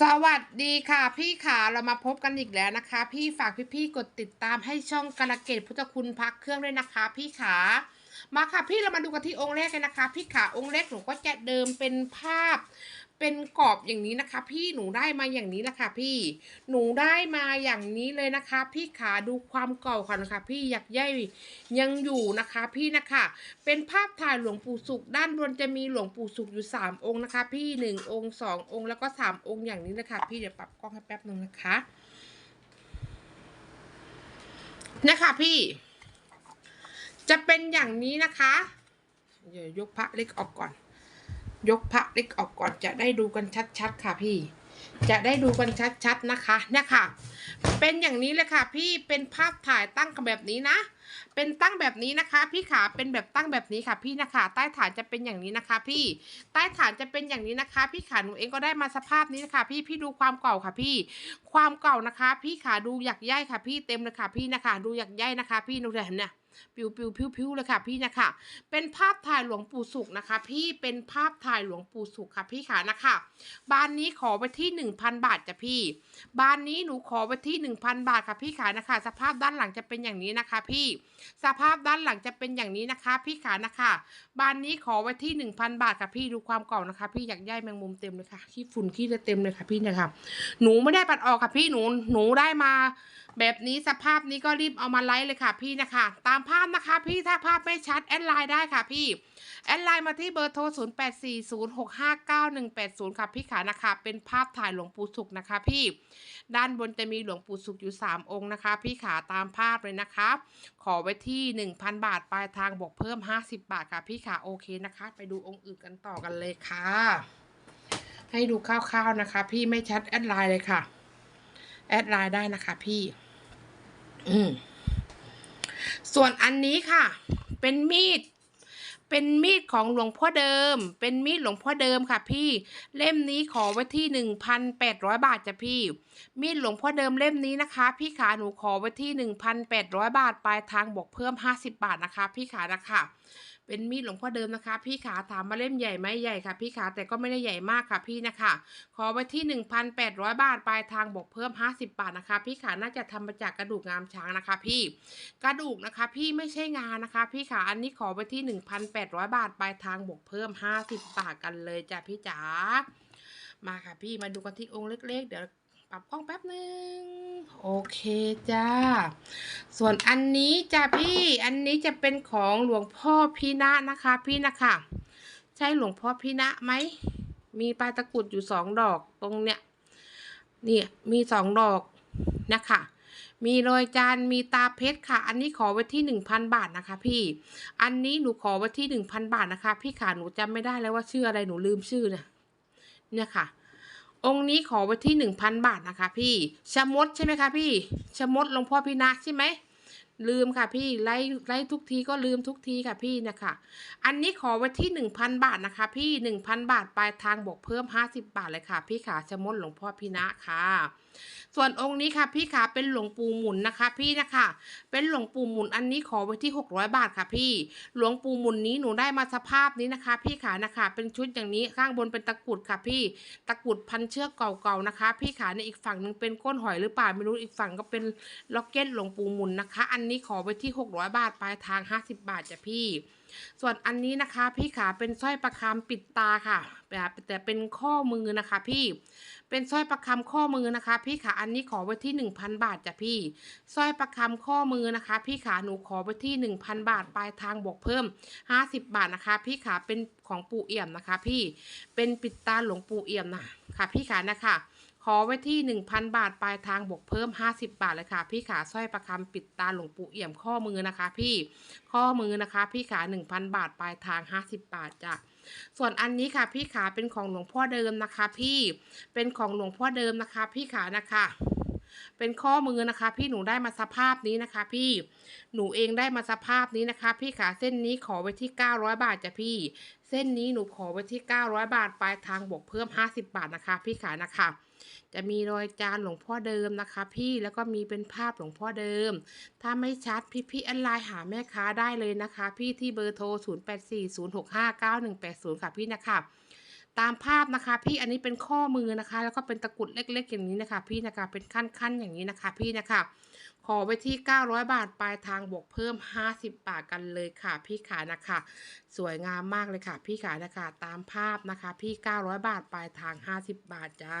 สวัสดีค่ะ พี่ขาเรามาพบกันอีกแล้วนะคะ พี่ฝากพี่ๆกดติดตามให้ช่องกระเกตพุทธคุณพักเครื่องด้วยนะคะ พี่ขามาค่ะพี่เรามาดูกันที่องค์แรกกันนะคะ พี่ขาองค์แรกหนูก็จะเดิมเป็นภาพ เป็นกรอบอย่างนี้นะคะ พี่หนูได้มาอย่างนี้นะคะพี่ หนูได้มาอย่างนี้เลยนะคะ พี่ขาดูความเก่าค่ะนะคะ พี่อยากใยยังอยู่นะคะ พี่นะคะ เป็นภาพถ่ายหลวงปู่สุขด้านบนจะมีหลวงปู่สุขอยู่สามองค์นะคะ พี่หนึ่งองค์สององค์แล้วก็สามองค์อย่างนี้เลยค่ะพี่เดี๋ยวปรับกล้องให้แป๊บนึงนะคะ นะคะพี่ จะเป็นอย่างนี้นะคะเดี๋ยวยกพระเล็กออกก่อน ยกพระเล็กออกก่อนจะได้ดูกันชัดๆค่ะพี่ จะได้ดูกันชัดๆนะคะเนี่ยค่ะ เป็นอย่างนี้เลยค่ะ พี่เป็นภาพถ่ายตั้งแบบนี้นะ เป็นตั้งแบบนี้นะคะ พี่ขาเป็นแบบตั้งแบบนี้ค่ะพี่นะคะ ใต้ฐานจะเป็นอย่างนี้นะคะ พี่ใต้ฐานจะเป็นอย่างนี้นะคะ พี่ขาหนูเองก็ได้มาสภาพนี้นะคะ พี่พี่ดูความเก่าค่ะพี่ ความเก่านะคะ พี่ขาดูอยากย่ายค่ะ พี่เต็มเลยค่ะพี่นะคะ ดูอยากย่ายนะคะ พี่ดูเห็นเนี่ย ปิวปิวพิวพิวเลยค่ะพี่นะคะ เป็นภาพถ่ายหลวงปู่สุขนะคะ พี่เป็นภาพถ่ายหลวงปู่สุขค่ะพี่ขานะคะบ้านนี้ขอไปที่หนึ่งพันบาทจ้ะพี่บ้านนี้หนูขอไปที่หนึ่งพันบาทค่ะพี่ขานะคะ สภาพด้านหลังจะเป็นอย่างนี้นะคะ พี่สภาพด้านหลังจะเป็นอย่างนี้นะคะ พี่ขานะคะบ้านนี้ขอไว้ที่หนึ่งพันบาทค่ะพี่ดูความเก่านะคะ พี่อยากย้ายแมงมุมเต็มเลยค่ะขี้ฝุ่นขี้เลยเต็มเลยค่ะพี่นะคะหนูไม่ได้ปัดออกค่ะพี่หนูหนูได้มา แบบนี้สภาพนี้ก็รีบเอามาไลฟ์เลยค่ะพี่นะคะ ตามภาพนะคะพี่ถ้าภาพไม่ชัดแอดไลน์ได้ค่ะพี่แอดไลน์มาที่เบอร์โทร 0 8 4 0 6 5 9 1 8 0 ค่ะพี่ขานะคะ เป็นภาพถ่ายหลวงปู่สุขนะคะพี่ ด้านบนจะมีหลวงปู่สุขอยู่ 3 องค์นะคะ พี่ขาตามภาพเลยนะคะ ขอไว้ที่ 1,000 บาทปลายทางบวกเพิ่ม 50 บาทค่ะพี่ขาโอเคนะคะ ไปดูองค์อื่นกันต่อกันเลยค่ะ ให้ดูคร่าวๆนะคะ พี่ไม่ชัดแอดไลน์เลยค่ะ แอดไลน์ได้นะคะพี่ ส่วนอันนี้ค่ะ เป็นมีด เป็นมีดของหลวงพ่อเดิม เป็นมีดหลวงพ่อเดิมค่ะ พี่ เล่มนี้ขอไว้ที่หนึ่งพันแปดร้อยบาทจ้ะพี่ มีดหลวงพ่อเดิมเล่มนี้นะคะ พี่ขาหนูขอไว้ที่หนึ่งพันแปดร้อยบาท ปลายทางบวกเพิ่มห้าสิบบาทนะคะ พี่ขานะคะ เป็นมีดหลวงพ่อเดิมนะคะ พี่ขาถามมาเล่มใหญ่ไหมใหญ่ค่ะ พี่ขาแต่ก็ไม่ได้ใหญ่มากค่ะพี่นะคะ ขอไว้ที่ 1,800 บาทปลายทางบวกเพิ่ม 50 บาทนะคะ พี่ขาน่าจะทำมาจากกระดูกงามช้างนะคะ พี่ กระดูกนะคะ พี่ไม่ใช่งานนะคะ พี่ขาอันนี้ขอไว้ที่ 1,800 บาทปลายทางบวกเพิ่ม 50 บาทกันเลยจ้ะพี่จ๋ามาค่ะพี่มาดูกันที่องค์เล็ก ๆ เดี๋ยว ปรับกล้องแป๊บนึง โอเคจ้า ส่วนอันนี้จ้ะพี่อันนี้จะเป็นของหลวงพ่อพี่ณะนะคะ พี่นะคะ ใช่หลวงพ่อพี่ณะไหม มีปลายตะกุดอยู่สองดอกตรงเนี้ยเนี่ยมีสองดอกนะคะมีรอยจานมีตาเพชรค่ะ อันนี้ขอไว้ที่หนึ่งพันบาทนะคะ พี่ อันนี้หนูขอไว้ที่หนึ่งพันบาทนะคะ พี่ขาหนูจำไม่ได้แล้วว่าชื่ออะไรหนูลืมชื่อเนี่ยเนี่ยค่ะ องค์นี้ขอไว้ที่หนึ่งพันบาทนะคะพี่ชะมดใช่ไหมคะพี่ชะมดหลวงพ่อพี่นะใช่ไหมลืมค่ะพี่ไล่ไล่ทุกทีก็ลืมทุกทีค่ะพี่นะคะ อันนี้ขอไว้ที่หนึ่งพันบาทนะคะ พี่หนึ่งพันบาทปลายทางบวกเพิ่มห้าสิบาทเลยค่ะ พี่ขาชะมดหลวงพ่อพี่นะค่ะ ส่วนองค์นี้ค่ะพี่ขาเป็นหลวงปู่หมุนนะคะ พี่นะคะ เป็นหลวงปู่หมุนอันนี้ขอไว้ที่หกร้อยบาทค่ะพี่ หลวงปู่หมุนนี้หนูได้มาสภาพนี้นะคะ พี่ขานะคะ เป็นชุดอย่างนี้ข้างบนเป็นตะกรุดค่ะพี่ ตะกรุดพันเชือกเก่าๆนะคะ พี่ขาในอีกฝั่งหนึ่งเป็นก้นหอยหรือเปล่าไม่รู้อีกฝั่งก็เป็นล็อกเก็ตหลวงปู่หมุนนะคะ อันนี้ขอไว้ที่หกร้อยบาทปลายทางห้าสิบบาทจ้ะพี่ส่วนอันนี้นะคะ พี่ขาเป็นสร้อยประคำปิดตาค่ะแบบแต่เป็นข้อมือนะคะ พี่ เป็นสร้อยประคำข้อมือนะคะ พี่ขาอันนี้ขอไว้ที่หนึ่งพันบาทจ้ะพี่สร้อยประคำข้อมือนะคะ พี่ขาหนูขอไว้ที่หนึ่งพันบาทปลายทางบวกเพิ่มห้าสิบบาทนะคะ พี่ขาเป็นของปู่เอี่ยมนะคะ พี่เป็นปิดตาหลวงปู่เอี่ยมนะค่ะพี่ขานะคะขอไว้ที่ 1,000 บาท ปลายทางบวกเพิ่ม 50 บาทเลยค่ะ พี่ขาสร้อยประคำปิดตาหลวงปู่เอี่ยมข้อมือนะคะ พี่ข้อมือนะคะ พี่ขา 1,000 บาท ปลายทาง 50 บาทจ้ะ ส่วนอันนี้ค่ะพี่ขาเป็นของหลวงพ่อเดิมนะคะ พี่เป็นของหลวงพ่อเดิมนะคะ พี่ขานะคะเป็นข้อมือนะคะ พี่หนูได้มาสภาพนี้นะคะ พี่หนูเองได้มาสภาพนี้นะคะ พี่ขาเส้นนี้ขอไว้ที่ 900 บาทจ้ะพี่ เส้นนี้หนูขอไว้ที่ 900 บาทปลายทางบวกเพิ่ม 50 บาทนะคะ พี่ขานะคะ จะมีรอยจานหลวงพ่อเดิมนะคะ พี่แล้วก็มีเป็นภาพหลวงพ่อเดิม ถ้าไม่ชัดพี่พี่ๆแอดไลน์หาแม่ค้าได้เลยนะคะ พี่ที่เบอร์โทร 0 8 4 0 6 5 9 1 8 0 ค่ะพี่นะคะตามภาพนะคะ พี่อันนี้เป็นข้อมือนะคะ แล้วก็เป็นตะกรุดเล็ก ๆ อย่างนี้นะคะ พี่นะคะเป็นขั้นๆอย่างนี้นะคะ พี่นะคะขอไว้ที่ 900 บาทปลายทางบวกเพิ่ม 50 บาทกันเลยค่ะ พี่ขานะคะ สวยงามมากเลยค่ะ พี่ขานะคะ ตามภาพนะคะ พี่ 900 บาทปลายทาง 50 บาทจ้า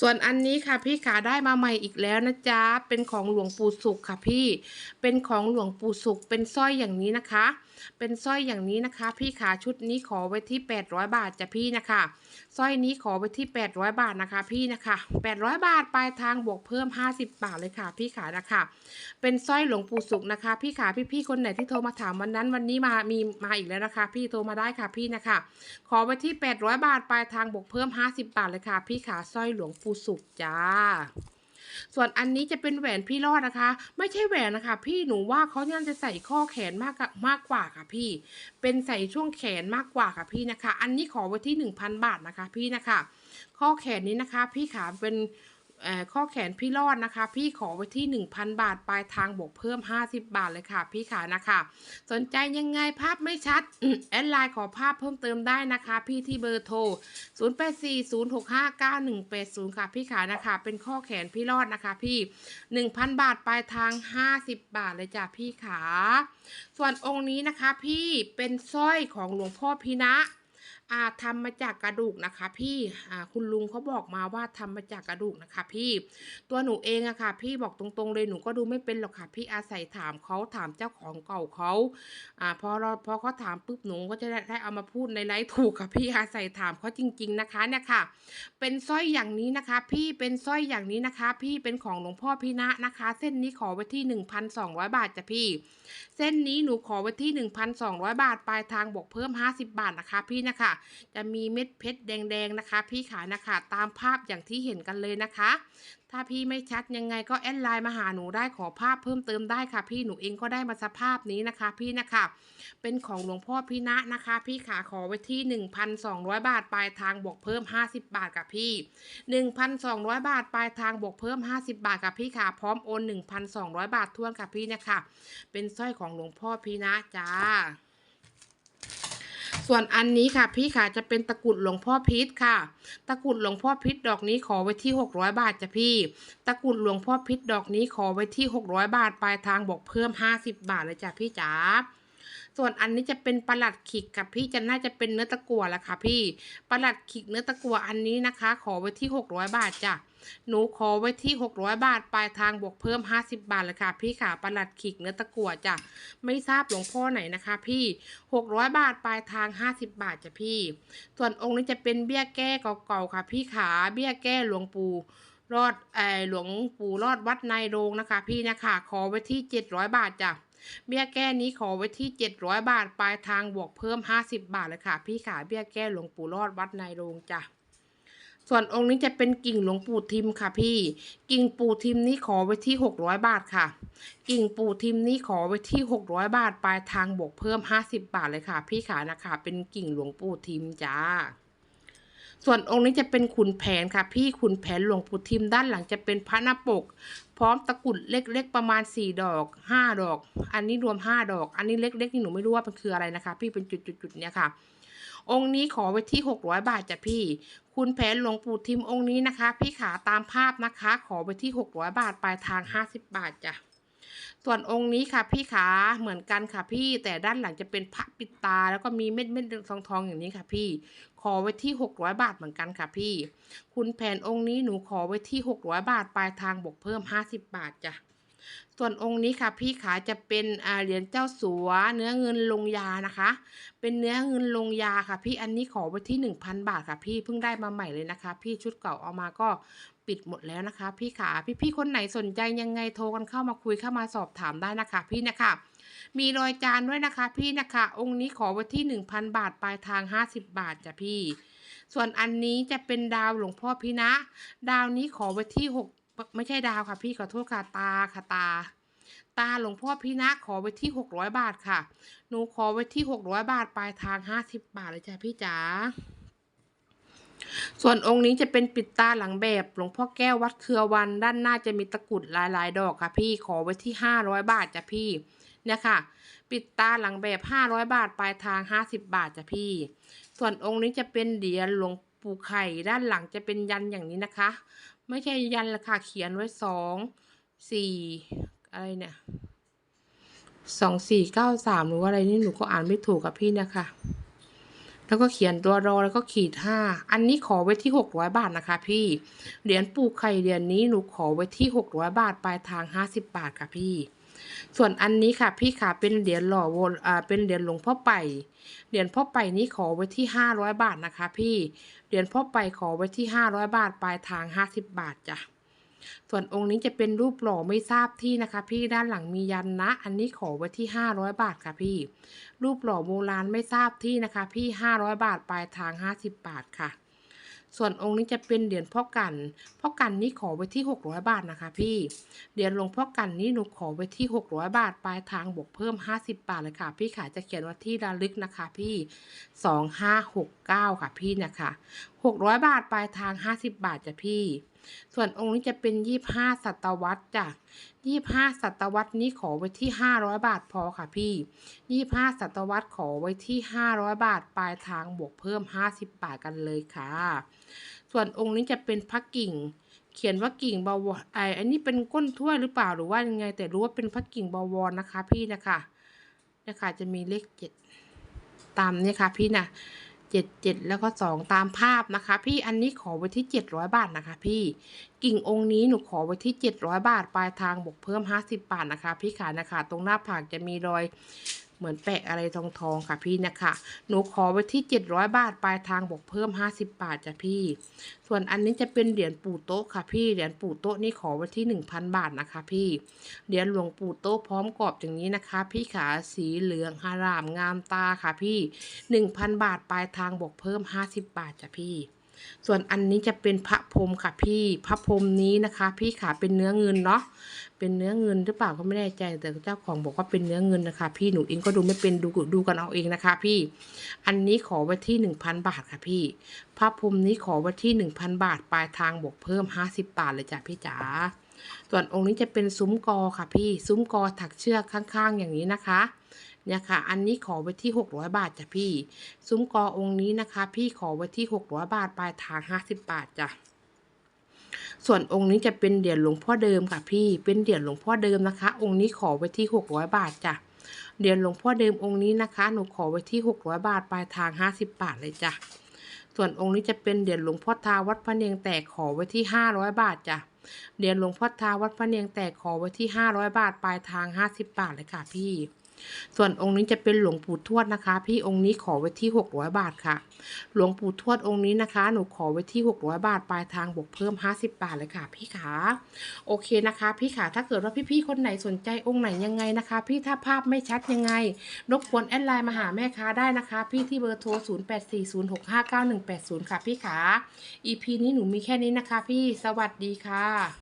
ส่วนอันนี้ค่ะพี่ขาได้มาใหม่อีกแล้วนะจ๊ะ เป็นของหลวงปู่สุขค่ะพี่ เป็นของหลวงปู่สุข เป็นสร้อยอย่างนี้นะคะ เป็นสร้อยอย่างนี้นะคะ พี่ขาชุดนี้ขอไว้ที่ 800 บาทจ้ะพี่นะคะ สร้อยนี้ขอไว้ที่ 800 บาทนะคะ พี่นะคะ 800 บาทปลายทางบวกเพิ่ม 50 บาทเลยค่ะ พี่ขานะคะ เป็นสร้อยหลวงปู่สุขนะคะ พี่ขาพี่ๆคนไหนที่โทรมาถามวันนั้นวันนี้มา มีมาอีกแล้วนะคะ พี่โทรมาได้ค่ะพี่นะคะ ขอไว้ที่ 800 บาทปลายทางบวกเพิ่ม 50 บาทเลยค่ะ พี่ขาสร้อยหลวงปู่สุกจ้า ส่วนอันนี้จะเป็นแหวนพี่รอดนะคะ ไม่ใช่แหวนนะคะ พี่หนูว่าเขาน่าจะใส่ข้อแขนมากกว่ามากกว่าค่ะพี่ เป็นใส่ช่วงแขนมากกว่าค่ะพี่นะคะ อันนี้ขอไว้ที่หนึ่งพันบาทนะคะ พี่นะคะ ข้อแขนนี้นะคะ พี่ขาเป็น ข้อแขนพี่รอดนะคะ พี่ขอไว้ที่ 1,000 บาท ปลายทางบวกเพิ่ม 50 บาทเลยค่ะ พี่ขานะคะ สนใจยังไงภาพไม่ชัด แอดไลน์ขอภาพเพิ่มเติมได้นะคะ พี่ที่เบอร์โทร 0840659180 ค่ะ พี่ขานะคะ เป็นข้อแขนพี่รอดนะคะ พี่ 1,000 บาท ปลายทาง 50 บาทเลยจ้ะพี่ขา ส่วนองค์นี้นะคะ พี่เป็นสร้อยของหลวงพ่อพีนะ อาทำมาจากกระดูกนะคะพี่คุณลุงเขาบอกมาว่าทำมาจากกระดูกนะคะ พี่ ตัวหนูเองอะค่ะ พี่บอกตรงๆเลยหนูก็ดูไม่เป็นหรอกค่ะ พี่อาศัยถามเขาถามเจ้าของเก่าเขาอ่าพอเราพอเขาถามปุ๊บหนูก็จะได้ได้เอามาพูดในไลฟ์ถูกค่ะพี่อาศัยถามเขาจริง ๆนะคะเนี่ยค่ะ เป็นสร้อยอย่างนี้นะคะ พี่เป็นสร้อยอย่างนี้นะคะ พี่เป็นของหลวงพ่อพี่นะนะคะ เส้นนี้ขอไว้ที่ 1,200 บาทจ้ะพี่ เส้นนี้หนูขอไว้ที่ 1,200 บาทปลายทางบวกเพิ่ม 50 บาทนะคะ พี่นะคะจะมีเม็ดเพชรแดงๆนะคะ พี่ขานะคะตามภาพอย่างที่เห็นกันเลยนะคะ ถ้าพี่ไม่ชัดยังไงก็แอดไลน์มาหาหนูได้ขอภาพเพิ่มเติมได้ค่ะ พี่หนูเองก็ได้มาสภาพนี้นะคะ พี่นะคะ เป็นของหลวงพ่อพี่ณะนะคะ พี่ขาขอไว้ที่ 1,200 บาทปลายทางบวกเพิ่ม 50 บาทค่ะพี่ 1,200 บาทปลายทางบวกเพิ่ม 50 บาทค่ะพี่ขาพร้อมโอน 1,200 บาททวนค่ะพี่นะคะ เป็นสร้อยของหลวงพ่อพี่ณะจ้า ส่วนอันนี้ค่ะพี่ค่ะจะเป็นตะกรุดหลวงพ่อพิษค่ะ ตะกรุดหลวงพ่อพิษดอกนี้ขอไว้ที่ 600 บาทจ้ะพี่ ตะกรุดหลวงพ่อพิษดอกนี้ขอไว้ที่ 600 บาทปลายทางบอกเพิ่ม 50 บาทเลยจ้ะพี่จ๋า ส่วนอันนี้จะเป็นประหลัดขิกกับพี่จะน่าจะเป็นเนื้อตะกั่วแหละค่ะพี่ประหลัดขิกเนื้อตะกั่วอันนี้นะคะ ขอไว้ที่ 600 บาทจ้ะหนูขอไว้ที่ 600 บาท ปลายทางบวกเพิ่ม 50 บาทเลยค่ะ พี่ขาประหลัดขิกเนื้อตะกั่วจ้ะไม่ทราบหลวงพ่อไหนนะคะ พี่ 600 บาท ปลายทาง 50 บาทจ้ะพี่ ส่วนองค์นี้จะเป็นเบี้ยแก้เก่าๆค่ะ พี่ขาเบี้ยแก้หลวงปู่รอดเออหลวงปู่รอดวัดในโรงนะคะ พี่นะคะขอไว้ที่ 700 บาทจ้ะ เบี้ยแก้นี้ขอไว้ที่ 700 บาท ปลายทางบวกเพิ่ม 50 บาทเลยค่ะ พี่ขาเบี้ยแก้หลวงปู่รอดวัดในโรงจ้ะส่วนองค์นี้จะเป็นกิ่งหลวงปู่ทิมค่ะพี่ กิ่งปู่ทิมนี้ขอไว้ที่ 600 บาทค่ะ กิ่งปู่ทิมนี้ขอไว้ที่ 600 บาท ปลายทางบวกเพิ่ม 50 บาทเลยค่ะ พี่ขานะคะ เป็นกิ่งหลวงปู่ทิมจ้า ส่วนองค์นี้จะเป็นขุนแผนค่ะ พี่ขุนแผนหลวงปู่ทิมด้านหลังจะเป็นพระหน้าปก พร้อมตะกุดเล็กๆ ประมาณ 4 ดอก 5 ดอก อันนี้รวม 5 ดอก อันนี้เล็กๆนี่หนูไม่รู้ว่ามันคืออะไรนะคะ พี่เป็นจุดๆๆเนี่ยค่ะ องค์นี้ขอไว้ที่ 600 บาทจ้ะพี่ คุณแผนหลวงปู่ทิมองค์นี้นะคะ พี่ขาตามภาพนะคะ ขอไว้ที่ 600 บาทปลายทาง 50 บาทจ้ะ ส่วนองค์นี้ค่ะพี่ขาเหมือนกันค่ะพี่แต่ด้านหลังจะเป็นพระปิดตา แล้วก็มีเม็ดเม็ดทองทองอย่างนี้ค่ะพี่ ขอไว้ที่ 600 บาทเหมือนกันค่ะพี่ คุณแผนองค์นี้หนูขอไว้ที่ 600 บาทปลายทางบวกเพิ่ม 50 บาทจ้ะส่วนองค์นี้ค่ะพี่ขาจะเป็นเหรียญเจ้าสัว เนื้อเงินลงยานะคะ เป็นเนื้อเงินลงยาค่ะ พี่อันนี้ขอไว้ที่ 1,000 บาทค่ะ พี่เพิ่งได้มาใหม่เลยนะคะ พี่ชุดเก่าเอามาก็ ปิดหมดแล้วนะคะ พี่ขาพี่ๆคนไหนสนใจยังไงโทรกันเข้ามาคุยเข้ามาสอบถามได้นะคะ พี่นะคะ มีรอยจานด้วยนะคะ พี่นะคะ องค์นี้ขอไว้ที่ 1,000 บาทปลายทาง 50 บาทจ้ะพี่ ส่วนอันนี้จะเป็นดาวหลวงพ่อพี่นะ ดาวนี้ขอไว้ที่หกไม่ใช่ดาวค่ะพี่ขอโทษค่ะตาค่ะตาตาหลวงพ่อพี่นะขอไว้ที่600บาทค่ะ หนูขอไว้ที่600บาทปลายทาง50บาทเลยจ้ะพี่จ๋า ส่วนองค์นี้จะเป็นปิดตาหลังแบบหลวงพ่อแก้ววัดเครือวันด้านหน้าจะมีตะกรุดหลายๆ ดอกค่ะ พี่ขอไว้ที่500บาทจ้ะพี่เนี่ยค่ะ ปิดตาหลังแบบ500บาทปลายทาง50บาทจ้ะพี่ ส่วนองค์นี้จะเป็นเหรียญหลวงปู่ไข่ด้านหลังจะเป็นยันอย่างนี้นะคะ ไม่ใช่ยันละค่ะเขียนไว้สองสี่อะไรเนี่ยสองสี่เก้าสามหรือว่าอะไรนี่หนูก็อ่านไม่ถูกกับพี่นะคะ แล้วก็เขียนตัวรอแล้วก็ขีดห้าอันนี้ขอไว้ที่หกร้อยบาทนะคะ พี่ เหรียญปูไข่เหรียญนี้หนูขอไว้ที่หกร้อยบาทปลายทางห้าสิบบาทค่ะพี่ ส่วนอันนี้ค่ะพี่ค่ะเป็นเหรียญหล่อวนอ่าเป็นเหรียญหลวงพ่อไปเหรียญพ่อไปนี้ขอไว้ที่ห้าร้อยบาทนะคะ พี่ เหรียญพ่อไปขอไว้ที่ห้าร้อยบาทปลายทางห้าสิบบาทจ้ะ ส่วนองค์นี้จะเป็นรูปหล่อไม่ทราบที่นะคะ พี่ด้านหลังมียันนะ อันนี้ขอไว้ที่ห้าร้อยบาทค่ะพี่ รูปหล่อโบราณไม่ทราบที่นะคะ พี่ห้าร้อยบาทปลายทางห้าสิบบาทค่ะ ส่วนองค์นี้จะเป็นเหรียญพ่อกันพ่อกันนี้ขอไว้ที่หกร้อยบาทนะคะ พี่เหรียญหลวงพ่อกันนี้หนูขอไว้ที่หกร้อยบาทปลายทางบวกเพิ่มห้าสิบบาทเลยค่ะ พี่ขาจะเขียนว่าที่ระลึกนะคะ พี่สองห้าหกเก้าค่ะพี่นะคะหกร้อยบาทปลายทางห้าสิบบาทจ้ะพี่ ส่วนองค์นี้จะเป็นยี่ห้าศตวรรษจ้ะยี่ห้าศตวรรษนี้ขอไว้ที่ห้าร้อยบาทพอค่ะพี่ยี่ห้าศตวรรษขอไว้ที่ห้าร้อยบาทปลายทางบวกเพิ่มห้าสิบบาทกันเลยค่ะ ส่วนองค์นี้จะเป็นพระกิ่งเขียนว่ากิ่งบวรไออันนี้เป็นก้นถ้วยหรือเปล่าหรือว่ายังไง แต่รู้ว่าเป็นพระกิ่งบวรนะคะ พี่นะคะนะคะจะมีเลขเจ็ดตามนี่ค่ะพี่นะ เจ็ดเจ็ดแล้วก็สองตามภาพนะคะ พี่อันนี้ขอไว้ที่เจ็ดร้อยบาทนะคะ พี่กิ่งองค์นี้หนูขอไว้ที่เจ็ดร้อยบาท ปลายทางบวกเพิ่มห้าสิบบาทนะคะ พี่ขานะคะ ตรงหน้าผากจะมีรอย เหมือนแปะอะไรทองทองๆค่ะพี่นะคะ หนูขอไว้ที่ 700 บาทปลายทางบวกเพิ่ม 50 บาทจ้ะพี่ ส่วนอันนี้จะเป็นเหรียญปู่โต๊ะค่ะพี่เหรียญปู่โต๊ะนี่ขอไว้ที่ 1,000 บาทนะคะ พี่เหรียญหลวงปู่โต๊ะพร้อมกรอบอย่างนี้นะคะ พี่ขาสีเหลืองฮารามงามตาค่ะพี่ 1,000 บาทปลายทางบวกเพิ่ม 50 บาทจ้ะพี่ ส่วนอันนี้จะเป็นพระพรมค่ะพี่พระพรมนี้นะคะ พี่ขาเป็นเนื้อเงินเนาะเป็นเนื้อเงินหรือเปล่าก็ไม่แน่ใจ แต่เจ้าของบอกว่าเป็นเนื้อเงินนะคะ พี่หนูเองก็ดูไม่เป็นดูดูกันเอาเองนะคะ พี่ อันนี้ขอไว้ที่หนึ่งพันบาทค่ะพี่ พระพรมนี้ขอไว้ที่หนึ่งพันบาท ปลายทางบวกเพิ่มห้าสิบบาทเลยจ้ะพี่จ๋าส่วนองค์นี้จะเป็นซุ้มกอค่ะพี่ ซุ้มกอถักเชือกข้างๆอย่างนี้นะคะ เนี่ยค่ะ อันนี้ขอไว้ที่หกร้อยบาทจ้ะพี่ ซุ้มกอองค์นี้นะคะ พี่ขอไว้ที่หกร้อยบาท ปลายทางห้าสิบบาทจ้ะส่วนองค์นี้จะเป็นเหรียญหลวงพ่อเดิมค่ะพี่ เป็นเหรียญหลวงพ่อเดิมนะคะ องค์นี้ขอไว้ที่หกร้อยบาทจ้ะเหรียญหลวงพ่อเดิมองค์นี้นะคะ หนูขอไว้ที่หกร้อยบาท ปลายทางห้าสิบบาทเลยจ้ะ ส่วนองค์นี้จะเป็นเหรียญหลวงพ่อทาวัดพระเนียงแตกขอไว้ที่ห้าร้อยบาทจ้ะเหรียญหลวงพ่อทาวัดพระเนียงแตกขอไว้ที่ห้าร้อยบาท ปลายทางห้าสิบบาทเลยค่ะพี่ ส่วนองค์นี้จะเป็นหลวงปู่ทวดนะคะ พี่องค์นี้ขอไว้ที่หกร้อยบาทค่ะ หลวงปู่ทวดองค์นี้นะคะ หนูขอไว้ที่หกร้อยบาท ปลายทางบวกเพิ่มห้าสิบบาทเลยค่ะ พี่ขา โอเคนะคะ พี่ขา ถ้าเกิดว่าพี่ๆคนไหนสนใจองค์ไหนยังไงนะคะ พี่ถ้าภาพไม่ชัดยังไง รบกวนแอดไลน์มาหาแม่ค้าได้นะคะ พี่ที่เบอร์โทร 0 8 4 0 6 5 9 1 8 0 ค่ะ พี่ขา EP นี้หนูมีแค่นี้นะคะ พี่ สวัสดีค่ะ